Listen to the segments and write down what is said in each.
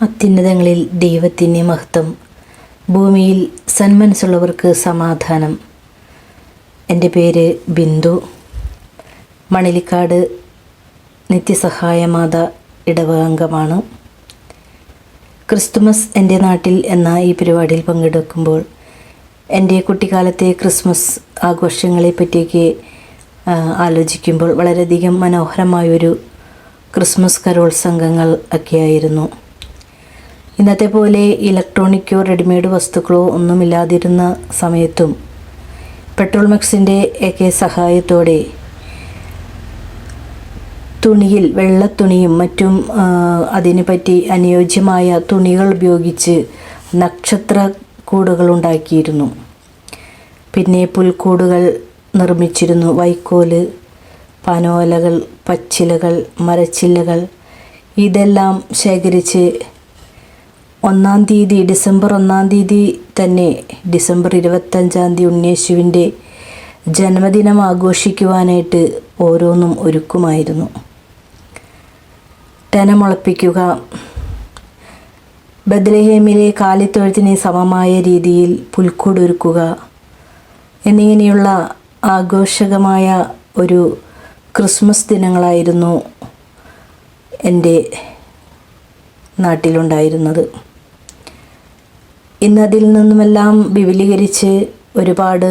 അത്യുന്നതങ്ങളിൽ ദൈവത്തിന്റെ മഹത്വം ഭൂമിയിൽ സന്മനസ്സുള്ളവർക്ക് സമാധാനം. എന്റെ പേര് ബിന്ദു. മണലിക്കാട് നിത്യസഹായമാത ഇടവകാംഗമാണ് ക്രിസ്തുമസ് എന്റെ നാട്ടിൽ എന്ന ഈ പരിപാടിയിൽ പങ്കെടുക്കുമ്പോൾ എന്റെ കുട്ടിക്കാലത്തെ ക്രിസ്മസ് ആഘോഷങ്ങളെ പറ്റിയൊക്കെ ആ, ആലോചിക്കുമ്പോൾ വളരെയധികം മനോഹരമായൊരു ക്രിസ്മസ് കരോൾ സംഘങ്ങൾ ഒക്കെയായിരുന്നു. ഇന്നത്തെ പോലെ ഇലക്ട്രോണിക്കോ റെഡിമെയ്ഡ് വസ്തുക്കളോ ഒന്നുമില്ലാതിരുന്ന സമയത്തും പെട്രോൾ മിക്സിന്റെ ഒക്കെ സഹായത്തോടെ തുണിയിൽ വെള്ളത്തുണിയും മറ്റും ആ, അതിന് പറ്റി അനുയോജ്യമായ തുണികൾ ഉപയോഗിച്ച് നക്ഷത്ര കൂടുകൾ ഉണ്ടാക്കിയിരുന്നു. പിന്നെ പുൽക്കൂടുകൾ നിർമ്മിച്ചിരുന്നു. വൈക്കോൽ പനോലകൾ പച്ചിലകൾ മരച്ചില്ലകൾ. ഇതെല്ലാം ശേഖരിച്ച് ഒന്നാം തീയതി ഡിസംബർ ഒന്നാം തീയതി തന്നെ ഡിസംബർ ഇരുപത്തഞ്ചാം തീയതി ഉണ്ണിയേശുവിന്റെ ജന്മദിനം ആഘോഷിക്കുവാനായിട്ട് ഓരോന്നും ഒരുക്കുമായിരുന്നു. ടനമുളപ്പിക്കുക മുളപ്പിക്കുക ബദ്ലഹേമിലെ കാലിത്തൊഴുത്തിന് സമമായ രീതിയിൽ പുൽക്കൂടൊരുക്കുക എന്നിങ്ങനെയുള്ള ആഘോഷകമായ ഒരു ക്രിസ്മസ് ദിനങ്ങളായിരുന്നു എന്റെ നാട്ടിലുണ്ടായിരുന്നത്. ഇന്നതിൽ നിന്നുമെല്ലാം വിപുലീകരിച്ച് ഒരുപാട്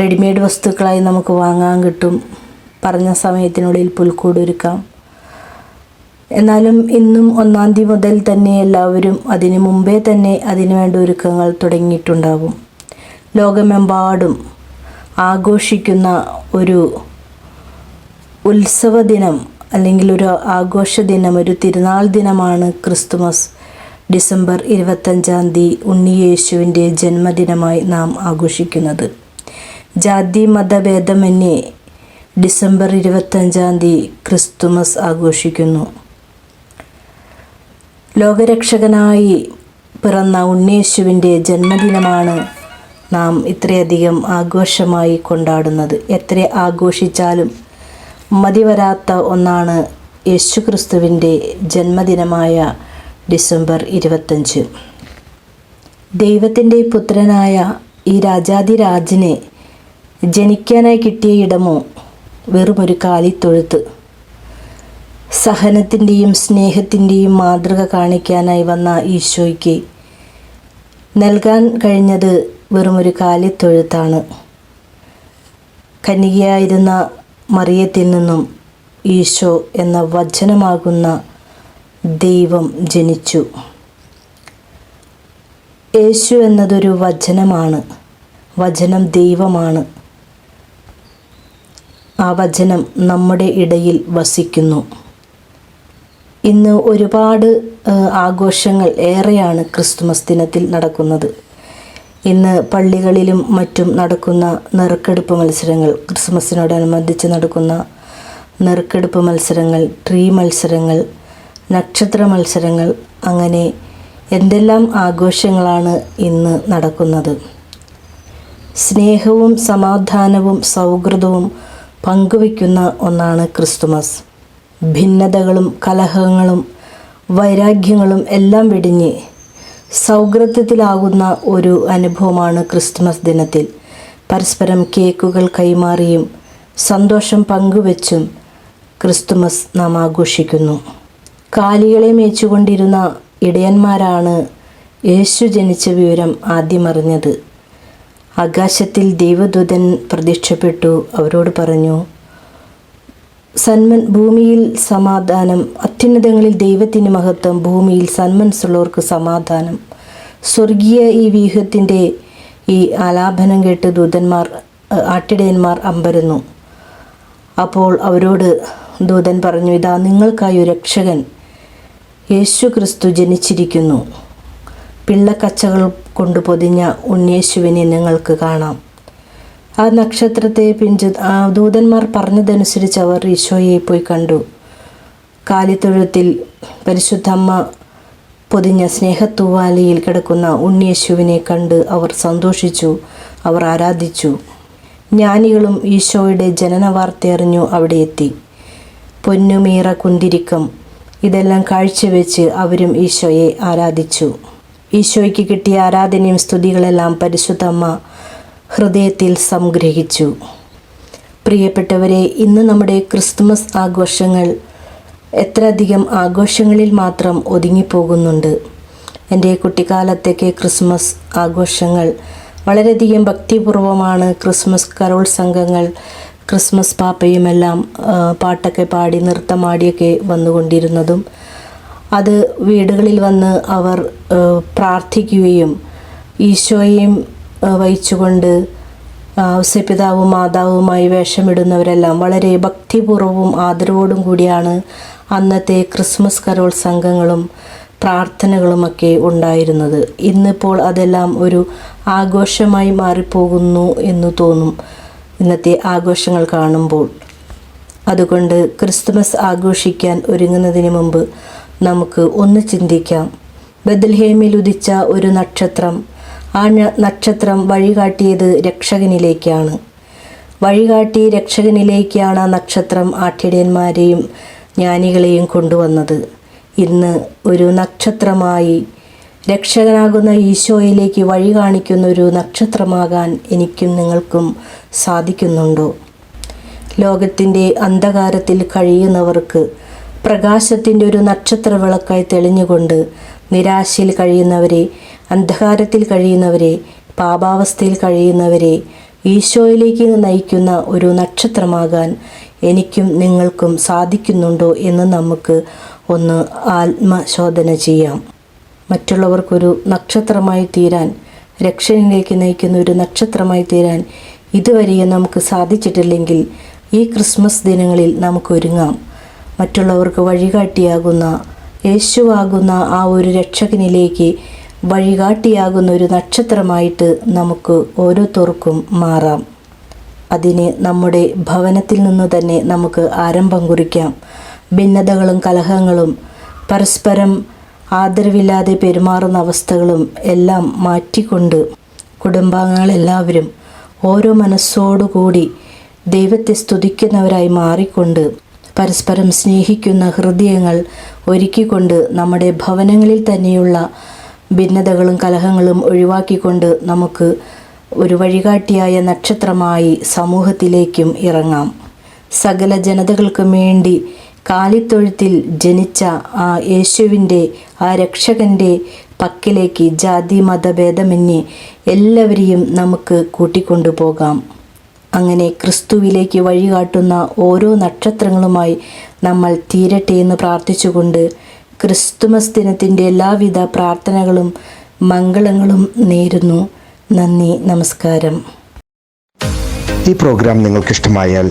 റെഡിമെയ്ഡ് വസ്തുക്കളായി നമുക്ക് വാങ്ങാൻ കിട്ടും. പറഞ്ഞ സമയത്തിനുള്ളിൽ പുൽക്കൂടൊരുക്കാം എന്നാലും ഇന്നും ഒന്നാം തീയതി മുതൽ തന്നെ എല്ലാവരും അതിന് മുമ്പേ തന്നെ അതിനുവേണ്ട ഒരുക്കങ്ങൾ തുടങ്ങിയിട്ടുണ്ടാകും ലോകമെമ്പാടും ആഘോഷിക്കുന്ന ഒരു ഉത്സവ ദിനം അല്ലെങ്കിൽ ഒരു ആഘോഷ ദിനം ഒരു തിരുനാൾ ദിനമാണ് ക്രിസ്തുമസ്. ഡിസംബർ ഇരുപത്തഞ്ചാം തീയതി ഉണ്ണിയേശുവിന്റെ ജന്മദിനമായി നാം ആഘോഷിക്കുന്നത്. ജാതി മതഭേദമന്യേ ഡിസംബർ ഇരുപത്തഞ്ചാം തീയതി ക്രിസ്തുമസ് ആഘോഷിക്കുന്നു. ലോകരക്ഷകനായി പിറന്ന ഉണ്ണിയേശുവിന്റെ ജന്മദിനമാണ് നാം ഇത്രയധികം ആഘോഷമായി കൊണ്ടാടുന്നത്. എത്ര ആഘോഷിച്ചാലും മതിവരാത്ത ഒന്നാണ് യേശുക്രിസ്തുവിന്റെ ജന്മദിനമായ ഡിസംബർ ഇരുപത്തഞ്ച്. ദൈവത്തിന്റെ പുത്രനായ ഈ രാജാതിരാജിനെ ജനിക്കാനായി കിട്ടിയ ഇടമോ? വെറുമൊരു കാലിത്തൊഴുത്ത്. സഹനത്തിന്റെയും സ്നേഹത്തിന്റെയും മാതൃക കാണിക്കാനായി വന്ന ഈശോയ്ക്ക് നൽകാൻ കഴിഞ്ഞത് വെറുമൊരു കാലിത്തൊഴുത്താണ്. കന്യകയായിരുന്ന മറിയത്തിൽ നിന്നും ഈശോ എന്ന വചനമാകുന്ന ദൈവം ജനിച്ചു. യേശു എന്നതൊരു വചനമാണ്. വചനം ദൈവമാണ്. ആ വചനം നമ്മുടെ ഇടയിൽ വസിക്കുന്നു. ഇന്ന് ഒരുപാട് ആഘോഷങ്ങൾ ഏറെയാണ് ക്രിസ്തുമസ് ദിനത്തിൽ നടക്കുന്നത്. ഇന്ന് പള്ളികളിലും മറ്റും നടക്കുന്ന നെറുക്കെടുപ്പ് മത്സരങ്ങൾ ക്രിസ്മസിനോടനുബന്ധിച്ച് നടക്കുന്ന നെറുക്കെടുപ്പ് മത്സരങ്ങൾ ട്രീ മത്സരങ്ങൾ നക്ഷത്ര മത്സരങ്ങൾ അങ്ങനെ എന്തെല്ലാം ആഘോഷങ്ങളാണ് ഇന്ന് നടക്കുന്നത്? സ്നേഹവും സമാധാനവും സൗഹൃദവും പങ്കുവയ്ക്കുന്ന ഒന്നാണ് ക്രിസ്തുമസ്. ഭിന്നതകളും കലഹങ്ങളും വൈരാഗ്യങ്ങളും എല്ലാം വെടിഞ്ഞ് സൗഹൃദത്തിലാകുന്ന ഒരു അനുഭവമാണ് ക്രിസ്തുമസ് ദിനത്തിൽ. പരസ്പരം കേക്കുകൾ കൈമാറിയും സന്തോഷം പങ്കുവച്ചും ക്രിസ്തുമസ് നാം ആഘോഷിക്കുന്നു. കാലികളെ മേച്ചുകൊണ്ടിരുന്ന ഇടയന്മാരാണ് യേശു ജനിച്ച വിവരം ആദ്യമറിഞ്ഞത് ആകാശത്തിൽ ദൈവദൂതൻ പ്രത്യക്ഷപ്പെട്ടു. അവരോട് പറഞ്ഞു സന്മൻ ഭൂമിയിൽ സമാധാനം. അത്യുന്നതങ്ങളിൽ ദൈവത്തിന് മഹത്വം. ഭൂമിയിൽ സന്മനസ്സുള്ളവർക്ക് സമാധാനം. സ്വർഗീയ ഈ വ്യൂഹത്തിന്റെ ഈ ആലാപനം കേട്ട് ദൂതന്മാർ ആട്ടിടയന്മാർ അമ്പരുന്നു. അപ്പോൾ അവരോട് ദൂതൻ പറഞ്ഞു ഇതാ നിങ്ങൾക്കായി ഒരു രക്ഷകൻ. യേശു ക്രിസ്തു ജനിച്ചിരിക്കുന്നു. പിള്ളക്കച്ചകൾ കൊണ്ട് പൊതിഞ്ഞ ഉണ്ണിയേശുവിനെ നിങ്ങൾക്ക് കാണാം. ആ നക്ഷത്രത്തെ പിഞ്ചു ആ ദൂതന്മാർ പറഞ്ഞതനുസരിച്ച് അവർ ഈശോയെ പോയി കണ്ടു. കാലിത്തൊഴുത്തിൽ പരിശുദ്ധമ്മ പൊതിഞ്ഞ സ്നേഹത്തൂവാലയിൽ കിടക്കുന്ന ഉണ്ണിയേശുവിനെ കണ്ട് അവർ സന്തോഷിച്ചു. അവർ ആരാധിച്ചു. ജ്ഞാനികളും ഈശോയുടെ ജനന വാർത്തയറിഞ്ഞു അവിടെ എത്തി. പൊന്നുമീറ കുന്തിരിക്കം ഇതെല്ലാം കാഴ്ചവെച്ച് അവരും ഈശോയെ ആരാധിച്ചു. ഈശോയ്ക്ക് കിട്ടിയ ആരാധനയും സ്തുതികളെല്ലാം പരിശുദ്ധമ്മ ഹൃദയത്തിൽ സംഗ്രഹിച്ചു. പ്രിയപ്പെട്ടവരെ ഇന്ന് നമ്മുടെ ക്രിസ്തുമസ് ആഘോഷങ്ങൾ എത്രയധികം ആഘോഷങ്ങളിൽ മാത്രം ഒതുങ്ങിപ്പോകുന്നുണ്ട്. എന്റെ കുട്ടിക്കാലത്തേക്ക് ക്രിസ്മസ് ആഘോഷങ്ങൾ വളരെയധികം ഭക്തിപൂർവമാണ് ക്രിസ്മസ് കരോൾ സംഘങ്ങൾ ക്രിസ്മസ് പാപ്പയുമെല്ലാം പാട്ടൊക്കെ പാടി നൃത്തമാടിയൊക്കെ വന്നുകൊണ്ടിരുന്നതും അത് വീടുകളിൽ വന്ന് അവർ പ്രാർത്ഥിക്കുകയും ഈശോയെയും വഹിച്ചുകൊണ്ട് ഔസ്യപിതാവും മാതാവുമായി വേഷമിടുന്നവരെല്ലാം വളരെ ഭക്തിപൂർവവും ആദരവോടും കൂടിയാണ് അന്നത്തെ ക്രിസ്മസ് കരോൾ സംഘങ്ങളും പ്രാർത്ഥനകളുമൊക്കെ ഉണ്ടായിരുന്നത്. ഇന്നിപ്പോൾ അതെല്ലാം ഒരു ആഘോഷമായി മാറിപ്പോകുന്നു എന്ന് തോന്നും. ഇന്നത്തെ ആഘോഷങ്ങൾ കാണുമ്പോൾ. അതുകൊണ്ട് ക്രിസ്തുമസ് ആഘോഷിക്കാൻ ഒരുങ്ങുന്നതിന് മുമ്പ് നമുക്ക് ഒന്ന് ചിന്തിക്കാം. ബദൽഹേമിൽ ഉദിച്ച ഒരു നക്ഷത്രം ആ നക്ഷത്രം വഴികാട്ടിയത് രക്ഷകനിലേക്കാണ്. വഴികാട്ടി രക്ഷകനിലേക്കാണ് ആ നക്ഷത്രം ആഠ്യടയന്മാരെയും ജ്ഞാനികളെയും കൊണ്ടുവന്നത്. ഇന്ന് ഒരു നക്ഷത്രമായി രക്ഷകനാകുന്ന ഈശോയിലേക്ക് വഴി കാണിക്കുന്ന ഒരു നക്ഷത്രമാകാൻ എനിക്കും നിങ്ങൾക്കും സാധിക്കുന്നുണ്ടോ? ലോകത്തിന്റെ അന്ധകാരത്തിൽ കഴിയുന്നവർക്ക് പ്രകാശത്തിന്റെ ഒരു നക്ഷത്ര വിളക്കായി തെളിഞ്ഞുകൊണ്ട് നിരാശയിൽ കഴിയുന്നവരെ അന്ധകാരത്തിൽ കഴിയുന്നവരെ പാപാവസ്ഥയിൽ കഴിയുന്നവരെ ഈശോയിലേക്ക് നയിക്കുന്ന ഒരു നക്ഷത്രമാകാൻ എനിക്കും നിങ്ങൾക്കും സാധിക്കുന്നുണ്ടോ എന്ന് നമുക്ക് ഒന്ന് ആത്മശോധന ചെയ്യാം. മറ്റുള്ളവർക്കൊരു നക്ഷത്രമായി തീരാൻ രക്ഷണിലേക്ക് നയിക്കുന്ന ഒരു നക്ഷത്രമായി തീരാൻ ഇതുവരെയും നമുക്ക് സാധിച്ചിട്ടില്ലെങ്കിൽ ഈ ക്രിസ്മസ് ദിനങ്ങളിൽ നമുക്കൊരുങ്ങാം മറ്റുള്ളവർക്ക് വഴികാട്ടിയാകുന്ന യേശുവാകുന്ന ആ ഒരു രക്ഷകനിലേക്ക് വഴികാട്ടിയാകുന്ന ഒരു നക്ഷത്രമായിട്ട് നമുക്ക് ഓരോരുത്തർക്കും മാറാം. അതിന് നമ്മുടെ ഭവനത്തിൽ നിന്ന് തന്നെ നമുക്ക് ആരംഭം കുറിക്കാം. ഭിന്നതകളും കലഹങ്ങളും പരസ്പരം ആദരവില്ലാതെ പെരുമാറുന്ന അവസ്ഥകളും എല്ലാം മാറ്റിക്കൊണ്ട് കുടുംബാംഗങ്ങളെല്ലാവരും ഓരോ മനസ്സോടുകൂടി ദൈവത്തെ സ്തുതിക്കുന്നവരായി മാറിക്കൊണ്ട് പരസ്പരം സ്നേഹിക്കുന്ന ഹൃദയങ്ങൾ ഒരുക്കിക്കൊണ്ട് നമ്മുടെ ഭവനങ്ങളിൽ തന്നെയുള്ള ഭിന്നതകളും കലഹങ്ങളും ഒഴിവാക്കിക്കൊണ്ട് നമുക്ക് ഒരു വഴികാട്ടിയായ നക്ഷത്രമായി സമൂഹത്തിലേക്കും ഇറങ്ങാം. സകല ജനതകൾക്കും വേണ്ടി കാലിത്തൊഴുത്തിൽ ജനിച്ച ആ യേശുവിന്റെ ആ രക്ഷകന്റെ പക്കിലേക്ക് ജാതി മതഭേദമന്യേ എല്ലാവരെയും നമുക്ക് കൂട്ടിക്കൊണ്ടുപോകാം. അങ്ങനെ ക്രിസ്തുവിലേക്ക് വഴികാട്ടുന്ന ഓരോ നക്ഷത്രങ്ങളുമായി നമ്മൾ തീരട്ടെ എന്ന് പ്രാർത്ഥിച്ചുകൊണ്ട് ക്രിസ്തുമസ് ദിനത്തിന്റെ എല്ലാവിധ പ്രാർത്ഥനകളും മംഗളങ്ങളും നേരുന്നു. നന്ദി നമസ്കാരം. ഈ പ്രോഗ്രാം നിങ്ങൾക്ക് ഇഷ്ടമായാൽ